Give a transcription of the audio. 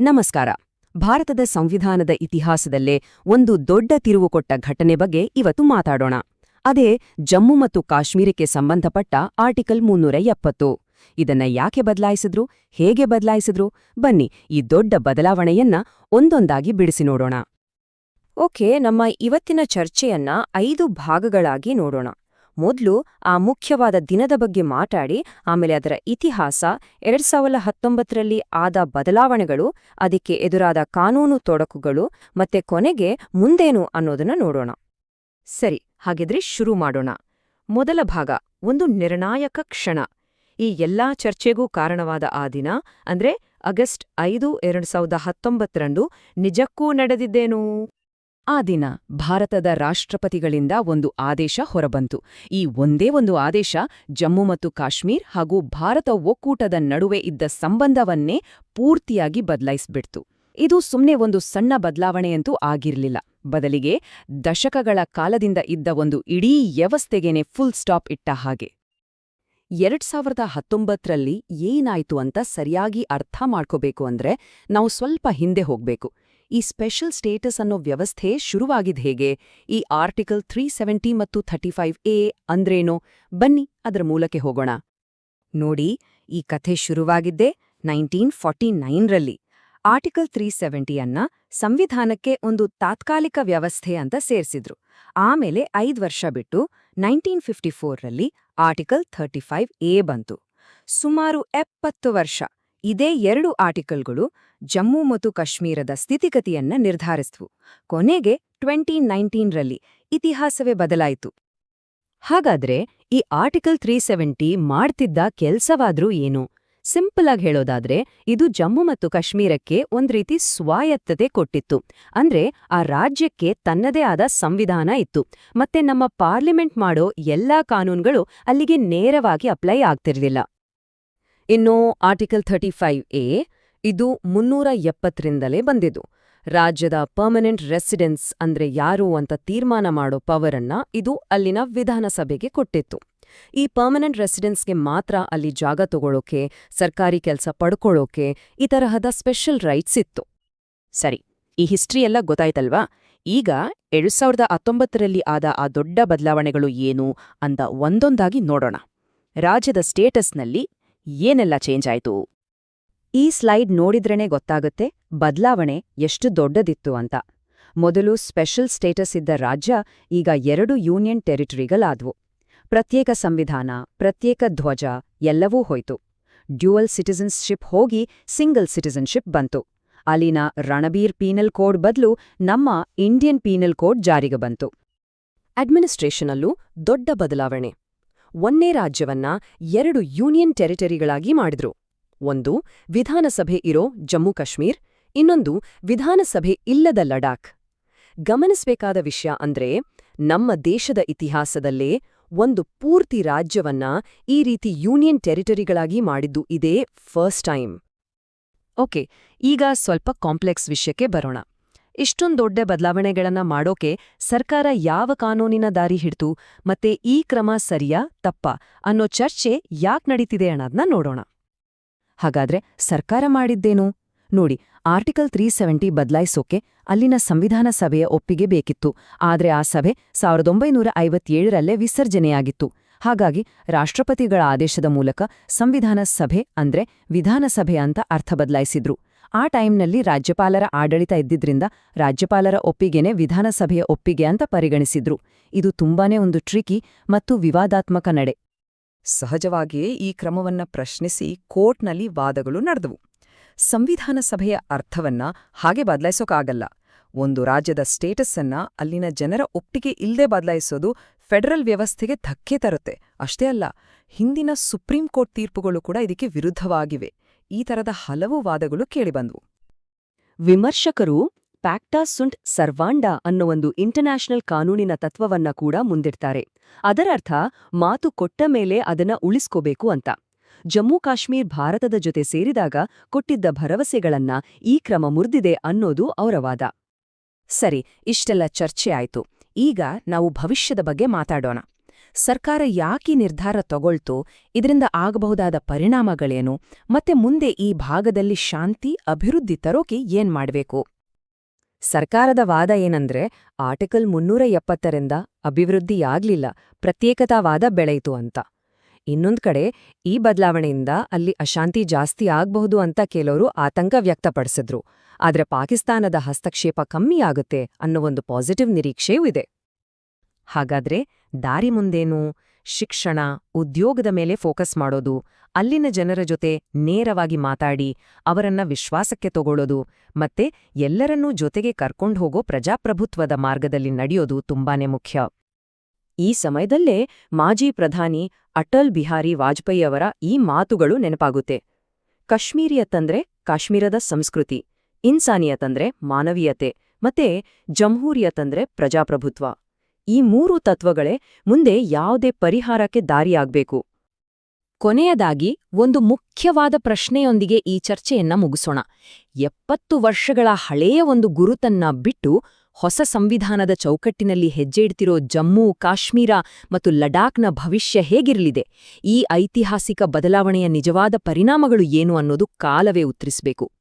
ನಮಸ್ಕಾರ. ಭಾರತದ ಸಂವಿಧಾನದ ಇತಿಹಾಸದಲ್ಲೇ ಒಂದು ದೊಡ್ಡ ತಿರುವು ಕೊಟ್ಟ ಘಟನೆ ಬಗ್ಗೆ ಇವತ್ತು ಮಾತಾಡೋಣ. ಅದೇ ಜಮ್ಮು ಮತ್ತು ಕಾಶ್ಮೀರಕ್ಕೆ ಸಂಬಂಧಪಟ್ಟ ಆರ್ಟಿಕಲ್ ಮುನ್ನೂರ ಎಪ್ಪತ್ತು. ಇದನ್ನ ಯಾಕೆ ಬದಲಾಯಿಸಿದ್ರು? ಹೇಗೆ ಬದಲಾಯಿಸಿದ್ರು? ಬನ್ನಿ ಈ ದೊಡ್ಡ ಬದಲಾವಣೆಯನ್ನ ಒಂದೊಂದಾಗಿ ಬಿಡಿಸಿ ನೋಡೋಣ. ಓಕೆ, ನಮ್ಮ ಇವತ್ತಿನ ಚರ್ಚೆಯನ್ನ ಐದು ಭಾಗಗಳಾಗಿ ನೋಡೋಣ. ಮೊದಲು ಆ ಮುಖ್ಯವಾದ ದಿನದ ಬಗ್ಗೆ ಮಾತಾಡಿ, ಆಮೇಲೆ ಅದರ ಇತಿಹಾಸ, ಎರಡ್ ಸಾವಿರದ ಹತ್ತೊಂಬತ್ತರಲ್ಲಿ ಆದ ಬದಲಾವಣೆಗಳು, ಅದಕ್ಕೆ ಎದುರಾದ ಕಾನೂನು ತೊಡಕುಗಳು, ಮತ್ತೆ ಕೊನೆಗೆ ಮುಂದೇನು ಅನ್ನೋದನ್ನ ನೋಡೋಣ. ಸರಿ, ಹಾಗಿದ್ರೆ ಶುರು ಮಾಡೋಣ. ಮೊದಲ ಭಾಗ, ಒಂದು ನಿರ್ಣಾಯಕ ಕ್ಷಣ. ಈ ಎಲ್ಲಾ ಚರ್ಚೆಗೂ ಕಾರಣವಾದ ಆ ದಿನ, ಅಂದ್ರೆ ಆಗಸ್ಟ್ ಐದು, ಎರಡು ಸಾವಿರದ ಹತ್ತೊಂಬತ್ತರಂದು ನಿಜಕ್ಕೂ ನಡೆದಿದ್ದೇನು? ಆ ದಿನ ಭಾರತದ ರಾಷ್ಟ್ರಪತಿಗಳಿಂದ ಒಂದು ಆದೇಶ ಹೊರಬಂತು. ಈ ಒಂದೇ ಒಂದು ಆದೇಶ ಜಮ್ಮು ಮತ್ತು ಕಾಶ್ಮೀರ್ ಹಾಗೂ ಭಾರತ ಒಕ್ಕೂಟದ ನಡುವೆ ಇದ್ದ ಸಂಬಂಧವನ್ನೇ ಪೂರ್ತಿಯಾಗಿ ಬದಲಾಯಿಸ್ಬಿಡ್ತು. ಇದು ಸುಮ್ನೆ ಒಂದು ಸಣ್ಣ ಬದಲಾವಣೆಯಂತೂ ಆಗಿರಲಿಲ್ಲ. ಬದಲಿಗೆ ದಶಕಗಳ ಕಾಲದಿಂದ ಇದ್ದ ಒಂದು ಇಡೀ ವ್ಯವಸ್ಥೆಗೇನೆ ಫುಲ್ ಸ್ಟಾಪ್ ಇಟ್ಟ ಹಾಗೆ. ಎರಡ್ ಸಾವಿರದ ಹತ್ತೊಂಬತ್ತರಲ್ಲಿ ಏನಾಯ್ತು ಅಂತ ಸರಿಯಾಗಿ ಅರ್ಥ ಮಾಡ್ಕೋಬೇಕು ಅಂದ್ರೆ ನಾವು ಸ್ವಲ್ಪ ಹಿಂದೆ ಹೋಗ್ಬೇಕು. ಈ ಸ್ಪೆಷಲ್ ಸ್ಟೇಟಸ್ ಅನ್ನೋ ವ್ಯವಸ್ಥೆ ಶುರುವಾಗಿದ್ ಹೇಗೆ? ಈ ಆರ್ಟಿಕಲ್ ತ್ರೀ ಸೆವೆಂಟಿ ಮತ್ತು ಥರ್ಟಿ ಫೈವ್ ಎ ಅಂದ್ರೇನೋ? ಬನ್ನಿ ಅದರ ಮೂಲಕ್ಕೆ ಹೋಗೋಣ. ನೋಡಿ, ಈ ಕಥೆ ಶುರುವಾಗಿದ್ದೆ ನೈನ್ಟೀನ್ ಫಾರ್ಟಿ ನೈನ್ರಲ್ಲಿ ಆರ್ಟಿಕಲ್ ತ್ರೀ ಸೆವೆಂಟಿಯನ್ನ ಸಂವಿಧಾನಕ್ಕೆ ಒಂದು ತಾತ್ಕಾಲಿಕ ವ್ಯವಸ್ಥೆ ಅಂತ ಸೇರಿಸಿದ್ರು. ಆಮೇಲೆ ಐದು ವರ್ಷ ಬಿಟ್ಟು ನೈನ್ಟೀನ್ ಫಿಫ್ಟಿ ಫೋರ್ರಲ್ಲಿ ಆರ್ಟಿಕಲ್ ಥರ್ಟಿ ಫೈವ್ ಎ ಬಂತು. ಸುಮಾರು ಎಪ್ಪತ್ತು ವರ್ಷ. ಇದೇ ಎರಡು ಆರ್ಟಿಕಲ್ಗಳು ಜಮ್ಮು ಮತ್ತು ಕಾಶ್ಮೀರದ ಸ್ಥಿತಿಗತಿಯನ್ನ ನಿರ್ಧಾರಿಸಿದ್ವು. ಕೊನೆಗೆ ಟ್ವೆಂಟಿ ನೈನ್ಟೀನ್ರಲ್ಲಿ ಇತಿಹಾಸವೇ ಬದಲಾಯಿತು. ಹಾಗಾದ್ರೆ ಈ ಆರ್ಟಿಕಲ್ ತ್ರೀ ಸೆವೆಂಟಿ ಮಾಡ್ತಿದ್ದ ಕೆಲ್ಸವಾದ್ರೂ ಏನು? ಸಿಂಪಲ್ ಆಗಿ ಹೇಳೋದಾದ್ರೆ ಇದು ಜಮ್ಮು ಮತ್ತು ಕಾಶ್ಮೀರಕ್ಕೆ ಒಂದ್ ರೀತಿ ಸ್ವಾಯತ್ತತೆ ಕೊಟ್ಟಿತ್ತು. ಅಂದ್ರೆ ಆ ರಾಜ್ಯಕ್ಕೆ ತನ್ನದೇ ಆದ ಸಂವಿಧಾನ ಇತ್ತು. ಮತ್ತೆ ನಮ್ಮ ಪಾರ್ಲಿಮೆಂಟ್ ಮಾಡೋ ಎಲ್ಲಾ ಕಾನೂನುಗಳು ಅಲ್ಲಿಗೆ ನೇರವಾಗಿ ಅಪ್ಲೈ ಆಗ್ತಿರ್ಲಿಲ್ಲ. ಇನ್ನು ಆರ್ಟಿಕಲ್ ಥರ್ಟಿ ಫೈವ್ ಎ, ಇದು ಮುನ್ನೂರ ಎಪ್ಪತ್ತರಿಂದಲೇ ಬಂದಿದ್ದು. ರಾಜ್ಯದ ಪರ್ಮನೆಂಟ್ ರೆಸಿಡೆನ್ಸ್ ಅಂದ್ರೆ ಯಾರು ಅಂತ ತೀರ್ಮಾನ ಮಾಡೋ ಪವರನ್ನ ಇದು ಅಲ್ಲಿನ ವಿಧಾನಸಭೆಗೆ ಕೊಟ್ಟಿತ್ತು. ಈ ಪರ್ಮನೆಂಟ್ ರೆಸಿಡೆನ್ಸ್ಗೆ ಮಾತ್ರ ಅಲ್ಲಿ ಜಾಗ ತಗೊಳ್ಳೋಕೆ ಸರ್ಕಾರಿ ಕೆಲಸ ಪಡ್ಕೊಳ್ಳೋಕೆ ಈ ತರಹದ ಸ್ಪೆಷಲ್ ರೈಟ್ಸ್ ಇತ್ತು. ಸರಿ, ಈ ಹಿಸ್ಟ್ರಿ ಎಲ್ಲ ಗೊತ್ತಾಯ್ತಲ್ವಾ? ಈಗ ಎರಡು ಸಾವಿರದ ಹತ್ತೊಂಬತ್ತರಲ್ಲಿ ಆದ ಆ ದೊಡ್ಡ ಬದಲಾವಣೆಗಳು ಏನು ಅಂತ ಒಂದೊಂದಾಗಿ ನೋಡೋಣ. ರಾಜ್ಯದ ಸ್ಟೇಟಸ್ನಲ್ಲಿ ಏನೆಲ್ಲ ಚೇಂಜ್ ಆಯ್ತು? ಈ ಸ್ಲೈಡ್ ನೋಡಿದ್ರೇ ಗೊತ್ತಾಗುತ್ತೆ ಬದಲಾವಣೆ ಎಷ್ಟು ದೊಡ್ಡದಿತ್ತು ಅಂತ. ಮೊದಲು ಸ್ಪೆಷಲ್ ಸ್ಟೇಟಸ್ ಇದ್ದ ರಾಜ್ಯ ಈಗ ಎರಡು ಯೂನಿಯನ್ ಟೆರಿಟರಿಗಳಾದ್ವು ಪ್ರತ್ಯೇಕ ಸಂವಿಧಾನ, ಪ್ರತ್ಯೇಕ ಧ್ವಜ, ಎಲ್ಲವೂ ಹೋಯ್ತು. ಡ್ಯೂಯಲ್ ಸಿಟಿಸನ್ಶಿಪ್ ಹೋಗಿ ಸಿಂಗಲ್ ಸಿಟಿಸನ್ಶಿಪ್ ಬಂತು. ಅಲ್ಲಿನ ರಣಬೀರ್ ಪೀನಲ್ ಕೋಡ್ ಬದಲು ನಮ್ಮ ಇಂಡಿಯನ್ ಪೀನಲ್ ಕೋಡ್ ಜಾರಿಗೆ ಬಂತು. ಅಡ್ಮಿನಿಸ್ಟ್ರೇಷನಲ್ಲೂ ದೊಡ್ಡ ಬದಲಾವಣೆ. ಒಂದೇ ರಾಜ್ಯವನ್ನ ಎರಡು ಯೂನಿಯನ್ ಟೆರಿಟರಿಗಳಾಗಿ ಮಾಡಿದ್ರು. ಒಂದು ವಿಧಾನಸಭೆ ಇರೋ ಜಮ್ಮು ಕಾಶ್ಮೀರ್, ಇನ್ನೊಂದು ವಿಧಾನಸಭೆ ಇಲ್ಲದ ಲಡಾಖ್. ಗಮನಿಸಬೇಕಾದ ವಿಷಯ ಅಂದ್ರೆ ನಮ್ಮ ದೇಶದ ಇತಿಹಾಸದಲ್ಲೇ ಒಂದು ಪೂರ್ತಿ ರಾಜ್ಯವನ್ನ ಈ ರೀತಿ ಯೂನಿಯನ್ ಟೆರಿಟರಿಗಳಾಗಿ ಮಾಡಿದ್ದು ಇದೇ ಫಸ್ಟ್ ಟೈಮ್. ಓಕೆ, ಈಗ ಸ್ವಲ್ಪ ಕಾಂಪ್ಲೆಕ್ಸ್ ವಿಷಯಕ್ಕೆ ಬರೋಣ. ಇಷ್ಟೊಂದು ದೊಡ್ಡ ಬದಲಾವಣೆಗಳನ್ನ ಮಾಡೋಕೆ ಸರ್ಕಾರ ಯಾವ ಕಾನೂನಿನ ದಾರಿ ಹಿಡ್ತು ಮತ್ತೆ ಈ ಕ್ರಮ ಸರಿಯಾ ತಪ್ಪ ಅನ್ನೋ ಚರ್ಚೆ ಯಾಕ್ ನಡೀತಿದೆ ಅನ್ನೋದನ್ನ ನೋಡೋಣ. ಹಾಗಾದ್ರೆ ಸರ್ಕಾರ ಮಾಡಿದ್ದೇನು? ನೋಡಿ, ಆರ್ಟಿಕಲ್ ತ್ರೀ ಸೆವೆಂಟಿ ಬದಲಾಯಿಸೋಕೆ ಅಲ್ಲಿನ ಸಂವಿಧಾನ ಸಭೆಯ ಒಪ್ಪಿಗೆ ಬೇಕಿತ್ತು. ಆದ್ರೆ ಆ ಸಭೆ ಸಾವಿರದ ಒಂಬೈನೂರ ಐವತ್ತೇಳರಲ್ಲೇ ವಿಸರ್ಜನೆಯಾಗಿತ್ತು. ಹಾಗಾಗಿ ರಾಷ್ಟ್ರಪತಿಗಳ ಆದೇಶದ ಮೂಲಕ ಸಂವಿಧಾನ ಸಭೆ ಅಂದ್ರೆ ವಿಧಾನಸಭೆ ಅಂತ ಅರ್ಥ ಬದಲಾಯಿಸಿದ್ರು. ಆ ಟೈಮ್ನಲ್ಲಿ ರಾಜ್ಯಪಾಲರ ಆಡಳಿತ ಇದ್ದಿದ್ರಿಂದ ರಾಜ್ಯಪಾಲರ ಒಪ್ಪಿಗೆನೆ ವಿಧಾನಸಭೆಯ ಒಪ್ಪಿಗೆ ಅಂತ ಪರಿಗಣಿಸಿದ್ರು. ಇದು ತುಂಬಾನೇ ಒಂದು ಟ್ರಿಕಿ ಮತ್ತು ವಿವಾದಾತ್ಮಕ ನಡೆ. ಸಹಜವಾಗಿಯೇ ಈ ಕ್ರಮವನ್ನ ಪ್ರಶ್ನಿಸಿ ಕೋರ್ಟ್ನಲ್ಲಿ ವಾದಗಳು ನಡೆದವು. ಸಂವಿಧಾನ ಸಭೆಯ ಅರ್ಥವನ್ನ ಹಾಗೆ ಬದಲಾಯಿಸೋಕಾಗಲ್ಲ. ಒಂದು ರಾಜ್ಯದ ಸ್ಟೇಟಸ್ ಅನ್ನ ಅಲ್ಲಿನ ಜನರ ಒಪ್ಪಿಗೆ ಇಲ್ಲದೆ ಬದಲಾಯಿಸೋದು ಫೆಡರಲ್ ವ್ಯವಸ್ಥೆಗೆ ಧಕ್ಕೆ ತರುತ್ತೆ. ಅಷ್ಟೇ ಅಲ್ಲ, ಹಿಂದಿನ ಸುಪ್ರೀಂ ಕೋರ್ಟ್ ತೀರ್ಪುಗಳು ಕೂಡ ಇದಕ್ಕೆ ವಿರುದ್ಧವಾಗಿವೆ. ಈ ತರದ ಹಲವು ವಾದಗಳು ಕೇಳಿಬಂದವು. ವಿಮರ್ಶಕರು ಪ್ಯಾಕ್ಟಾ ಸುಂಟ್ ಸರ್ವಾಂಡ ಅನ್ನೋ ಒಂದು ಇಂಟರ್ನ್ಯಾಷನಲ್ ಕಾನೂನಿನ ತತ್ವವನ್ನ ಕೂಡ ಮುಂದಿಡ್ತಾರೆ. ಅದರರ್ಥ ಮಾತು ಕೊಟ್ಟ ಮೇಲೆ ಅದನ್ನ ಉಳಿಸ್ಕೋಬೇಕು ಅಂತ. ಜಮ್ಮು ಕಾಶ್ಮೀರ್ ಭಾರತದ ಜೊತೆ ಸೇರಿದಾಗ ಕೊಟ್ಟಿದ್ದ ಭರವಸೆಗಳನ್ನ ಈ ಕ್ರಮ ಮುರಿದಿದೆ ಅನ್ನೋದು ಅವರ ವಾದ. ಸರಿ, ಇಷ್ಟೆಲ್ಲ ಚರ್ಚೆ ಆಯ್ತು. ಈಗ ನಾವು ಭವಿಷ್ಯದ ಬಗ್ಗೆ ಮಾತಾಡೋಣ. ಸರ್ಕಾರ ಯಾಕೆ ನಿರ್ಧಾರ ತಗೊಳ್ತು, ಇದರಿಂದ ಆಗಬಹುದಾದ ಪರಿಣಾಮಗಳೇನು, ಮತ್ತೆ ಮುಂದೆ ಈ ಭಾಗದಲ್ಲಿ ಶಾಂತಿ, ಅಭಿವೃದ್ಧಿ ತರೋಕೆ ಏನ್ ಮಾಡಬೇಕು? ಸರ್ಕಾರದ ವಾದ ಏನಂದ್ರೆ, ಆರ್ಟಿಕಲ್ ಮುನ್ನೂರ ಎಪ್ಪತ್ತರಿಂದ ಅಭಿವೃದ್ಧಿಯಾಗ್ಲಿಲ್ಲ ಪ್ರತ್ಯೇಕತಾವಾದ ಬೆಳೆಯಿತು ಅಂತ. ಇನ್ನೊಂದ್ ಕಡೆ, ಈ ಬದಲಾವಣೆಯಿಂದ ಅಲ್ಲಿ ಅಶಾಂತಿ ಜಾಸ್ತಿ ಆಗ್ಬಹುದು ಅಂತ ಕೆಲವರು ಆತಂಕ ವ್ಯಕ್ತಪಡಿಸಿದ್ರು. ಆದ್ರೆ ಪಾಕಿಸ್ತಾನದ ಹಸ್ತಕ್ಷೇಪ ಕಮ್ಮಿ ಆಗುತ್ತೆ ಅನ್ನೋ ಒಂದು ಪಾಸಿಟಿವ್ ನಿರೀಕ್ಷೆಯೂ ಇದೆ. ಹಾಗಾದ್ರೆ ದಾರಿ ಮುಂದೇನು? ಶಿಕ್ಷಣ, ಉದ್ಯೋಗದ ಮೇಲೆ ಫೋಕಸ್ ಮಾಡೋದು, ಅಲ್ಲಿನ ಜನರ ಜೊತೆ ನೇರವಾಗಿ ಮಾತಾಡಿ, ಅವರನ್ನ ವಿಶ್ವಾಸಕ್ಕೆ ತಗೊಳ್ಳೋದು, ಮತ್ತೆ ಎಲ್ಲರನ್ನೂ ಜೊತೆಗೆ ಕರ್ಕೊಂಡು ಹೋಗೋ ಪ್ರಜಾಪ್ರಭುತ್ವದ ಮಾರ್ಗದಲ್ಲಿ ನಡೆಯೋದು ತುಂಬಾನೇ ಮುಖ್ಯ. ಈ ಸಮಯದಲ್ಲೇ ಮಾಜಿ ಪ್ರಧಾನಿ ಅಟಲ್ ಬಿಹಾರಿ ವಾಜಪೇಯಿ ಅವರ ಈ ಮಾತುಗಳು ನೆನಪಾಗುತ್ತೆ. ಕಾಶ್ಮೀರಿಯತ್ತಂದ್ರೆ ಕಾಶ್ಮೀರದ ಸಂಸ್ಕೃತಿ ಇನ್ಸಾನಿಯತಂದ್ರೆ ಮಾನವೀಯತೆ, ಮತ್ತೆ ಜಂಹೂರಿಯತಂದ್ರೆ ಪ್ರಜಾಪ್ರಭುತ್ವ. ಈ ಮೂರು ತತ್ವಗಳೇ ಮುಂದೆ ಯಾವುದೇ ಪರಿಹಾರಕ್ಕೆ ದಾರಿಯಾಗಬೇಕು. ಕೊನೆಯದಾಗಿ, ಒಂದು ಮುಖ್ಯವಾದ ಪ್ರಶ್ನೆಯೊಂದಿಗೆ ಈ ಚರ್ಚೆಯನ್ನ ಮುಗಿಸೋಣ. ಎಪ್ಪತ್ತು ವರ್ಷಗಳ ಹಳೆಯ ಒಂದು ಗುರುತನ್ನ ಬಿಟ್ಟು ಹೊಸ ಸಂವಿಧಾನದ ಚೌಕಟ್ಟಿನಲ್ಲಿ ಹೆಜ್ಜೆ ಇಡ್ತಿರೋ ಜಮ್ಮು, ಕಾಶ್ಮೀರ ಮತ್ತು ಲಡಾಖ್ನ ಭವಿಷ್ಯ ಹೇಗಿರಲಿದೆ? ಈ ಐತಿಹಾಸಿಕ ಬದಲಾವಣೆಯ ನಿಜವಾದ ಪರಿಣಾಮಗಳು ಏನು ಅನ್ನೋದು ಕಾಲವೇ ಉತ್ತರಿಸಬೇಕು.